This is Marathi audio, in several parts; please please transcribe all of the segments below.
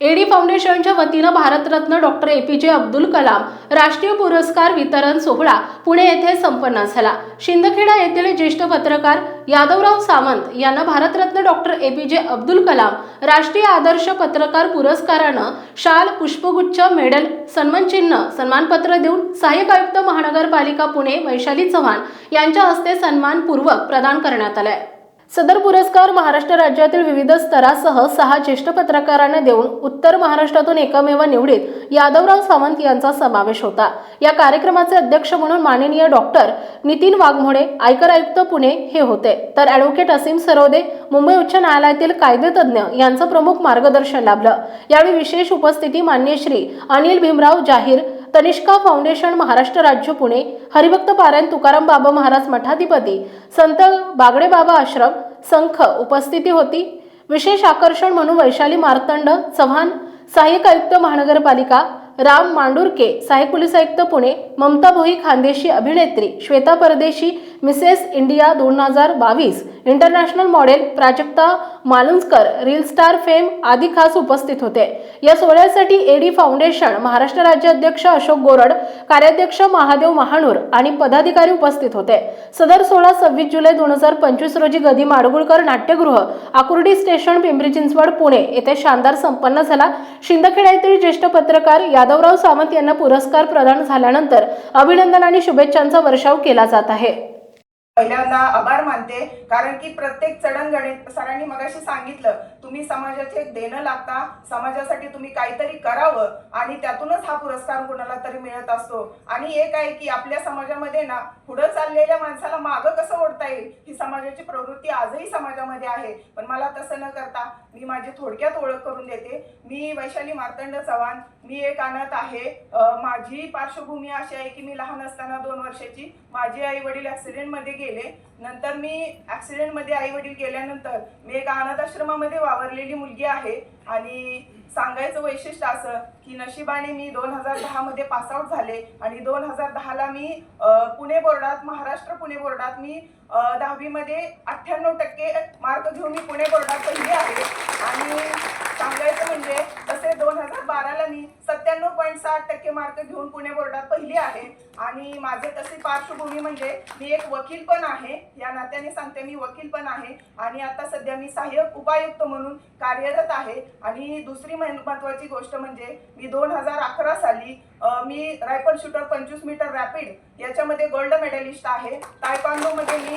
एडी फाउंडेशनच्या वतीनं भारतरत्न डॉक्टर ए पी जे अब्दुल कलाम राष्ट्रीय पुरस्कार वितरण सोहळा पुणे येथे संपन्न झाला. शिंदखेडा येथील ज्येष्ठ पत्रकार यादवराव सावंत यांना भारतरत्न डॉक्टर ए पी जे अब्दुल कलाम राष्ट्रीय आदर्श पत्रकार पुरस्कारानं शाल पुष्पगुच्छ मेडल सन्मानचिन्ह सन्मानपत्र देऊन सहाय्यक आयुक्त महानगरपालिका पुणे वैशाली चव्हाण यांच्या हस्ते सन्मानपूर्वक प्रदान करण्यात आलाय. सदर पुरस्कार महाराष्ट्र राज्यातील विविध स्तरासह सहा ज्येष्ठ पत्रकारांना देऊन उत्तर महाराष्ट्रातून एकमेव निवडीत यादवराव सावंत यांचा समावेश होता. या कार्यक्रमाचे अध्यक्ष म्हणून माननीय डॉक्टर नितीन वाघमोडे आयकर आयुक्त पुणे हे होते. तर ॲडव्होकेट असीम सरोदे मुंबई उच्च न्यायालयातील कायदेतज्ञ यांचं प्रमुख मार्गदर्शन लाभलं. यावेळी विशेष उपस्थिती मान्य श्री अनिल भीमराव जाहीर तनिष्का फाउंडेशन महाराष्ट्र राज्य पुणे. हरिभक्त पारायण तुकाराम बाबा महाराज मठाधिपती. संत बागडे बाबा आश्रम. संख उपस्थिती होती. विशेष आकर्षण म्हणून वैशाली मार्तंड चव्हाण. सहाय्यक आयुक्त महानगरपालिका. राम मांडुरके सहाय्यक पोलीस आयुक्त पुणे ममता भोई खानदेशी अभिनेत्री श्वेता परदेशी मिसेस इंडिया दोन हजार बावीस international model Prajakta Malunjkar reel star fame आदी खास उपस्थित होते. या सोहळ्यासाठी एडी फाउंडेशन महाराष्ट्र राज्य अध्यक्ष अशोक गोरड कार्याध्यक्ष महादेव महानूर आणि पदाधिकारी उपस्थित होते. सदर सोहळा सव्वीस जुलै दोन हजार पंचवीस रोजी गदी माडगुळकर नाट्यगृह आकुर्डी स्टेशन पिंपरी चिंचवड पुणे येथे शानदार संपन्न झाला. शिंदखेडा येथील ज्येष्ठ पत्रकार यादवराव सावंत यांना पुरस्कार प्रदान झाल्यानंतर अभिनंदन आणि शुभेच्छांचा वर्षाव केला जात आहे. पहिल्यांदा आभार मानते कारण की प्रत्येक चढणगणित सरांनी मगाशी सांगितलं तुम्ही समाजाचे देणं लागता समाजासाठी तुम्ही काहीतरी करावं आणि त्यातूनच हा पुरस्कार कोणाला तरी मिळत असतो. आणि एक आहे की आपल्या समाजामध्ये ना पुढं चाललेल्या माणसाला मागं कसं ओढता येईल? ही समाजाची प्रवृत्ती आजही समाजामध्ये आहे. पण मला तसं न करता मी माझी थोडक्यात ओळख करून देते. मी वैशाली मार्तंड चव्हाण मी एक अनाथ आहे. माझी पार्श्वभूमी अशी आहे की मी लहान असताना दोन वर्षाची माझे आई वडील ॲक्सिडेंटमध्ये गेले. नंतर मी ॲक्सिडेंटमध्ये आई वडील गेल्यानंतर मी एका अनाथ आश्रमामध्ये वावरलेली मुलगी आहे. आणि सांगायचं वैशिष्ट्य असं की नशिबाने मी दोन हजार दहा मध्ये पासआउट झाले. आणि दोन हजार दहाला मी पुणे बोर्डात महाराष्ट्र पुणे बोर्डात मी दहावीमध्ये अठ्ठ्याण्णव टक्के मार्क घेऊन मी पुणे बोर्डात पहिली आहे. आणि सांगायचं म्हणजे तसे दोन हजार बाराला मी सत्त्याण्णव पॉईंट साठ टक्के मार्क घेऊन पुणे बोर्डात पहिली आहे. आणि माझे तसे पार्श्वभूमी म्हणजे मी एक वकील पण आहे. या नात्याने सांगते मी वकील पण आहे. आणि आता सध्या मी सहाय्यक उपायुक्त म्हणून कार्यरत आहे. आणि दुसरी महत्त्वाची महत्वाची गोष्ट म्हणजे मी दोन हजार अकरा साली मी रायफल शूटर पंचवीस मीटर रॅपिड याच्यामध्ये गोल्ड मेडलिस्ट आहे. तायपांडोमध्ये मी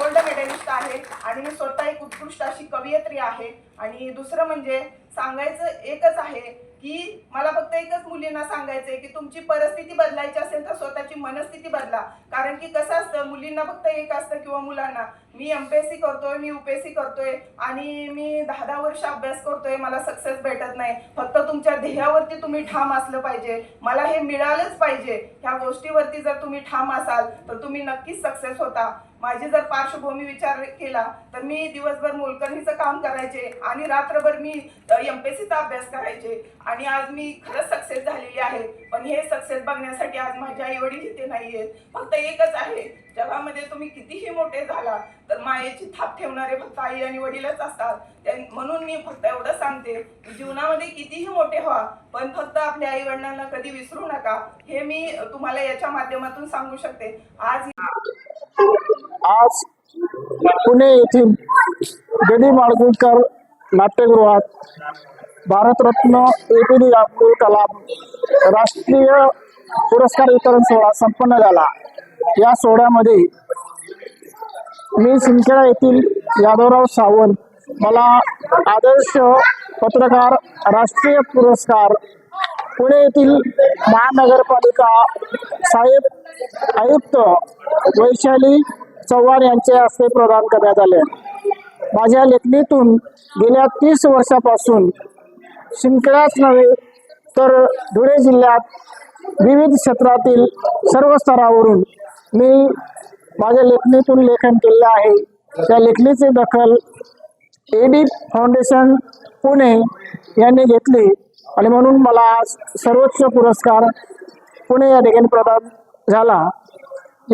गोल्ड मेडलिस्ट आहे. आणि मी स्वतः एक उत्कृष्ट अशी कवयित्री आहे. आणि दुसरं म्हणजे सांगायचं एकच आहे की मला फक्त एकच मुलींना सांगायचंय की तुमची परिस्थिती बदलायची असेल तर स्वतःची मनस्थिती बदला. कारण की कसं असतं मुलींना फक्त एक असतं किंवा मुलांना. मी एमपीएससी करतोय मी युपीएससी करतोय आणि मी दहा दहा वर्ष अभ्यास करतोय मला सक्सेस भेटत नाही. फक्त तुमच्या ध्येयावरती तुम्ही ठाम असलं पाहिजे. मला हे मिळालंच पाहिजे. ह्या गोष्टीवरती जर तुम्ही ठाम असाल तर तुम्ही नक्कीच सक्सेस होता. माझी जर पार्श्वभूमी विचार केला तर मी दिवसभर मोलकरणीचं काम करायचे आणि रात्रभर मी एमपीएससीचा अभ्यास करायचे. आणि आज मी खरंच सक्सेस झालेली आहे. पण हे सक्सेस बघण्यासाठी आज माझे आई वडील इथे नाहीयेत. फक्त एकच आहे जगामध्ये तुम्ही कितीही मोठे झाला तर मायेची थाप ठेवणारे फक्त आई आणि वडीलच असतात. म्हणून मी फक्त एवढं सांगते जीवनामध्ये कितीही मोठे व्हा पण फक्त आपल्या आई वडिलांना कधी विसरू नका. हे मी तुम्हाला याच्या माध्यमातून सांगू शकते. आज आज पुणे येथील गडी माडगुळकर नाट्यगृहात Bharat Ratna A P D Abdul Kalam राष्ट्रीय पुरस्कार वितरण सोहळा संपन्न झाला. या सोहळ्यामध्ये मी सिंदखेडा येथील यादवराव सावंत मला आदर्श पत्रकार राष्ट्रीय पुरस्कार पुणे येथील महानगरपालिका साहेब आयुक्त वैशाली चव्हाण यांच्या हस्ते प्रदान करण्यात आले. माझ्या लेखणीतून गेल्या तीस वर्षापासून शिंकड्याच नव्हे तर धुळे जिल्ह्यात विविध क्षेत्रातील सर्व स्तरावरून मी माझ्या लेखणीतून लेखन केले आहे. त्या लेखणीची दखल एडी फाउंडेशन पुणे यांनी घेतली आणि म्हणून मला आज सर्वोच्च पुरस्कार पुणे या ठिकाणी प्रदान झाला.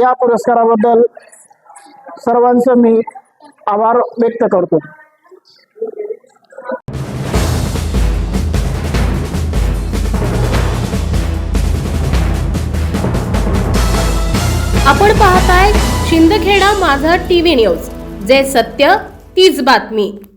या पुरस्काराबद्दल सर्वांचं मी आभार व्यक्त करतो. आपण पाहताय शिंदखेडा माझा टीव्ही न्यूज जे सत्य तीच बातमी.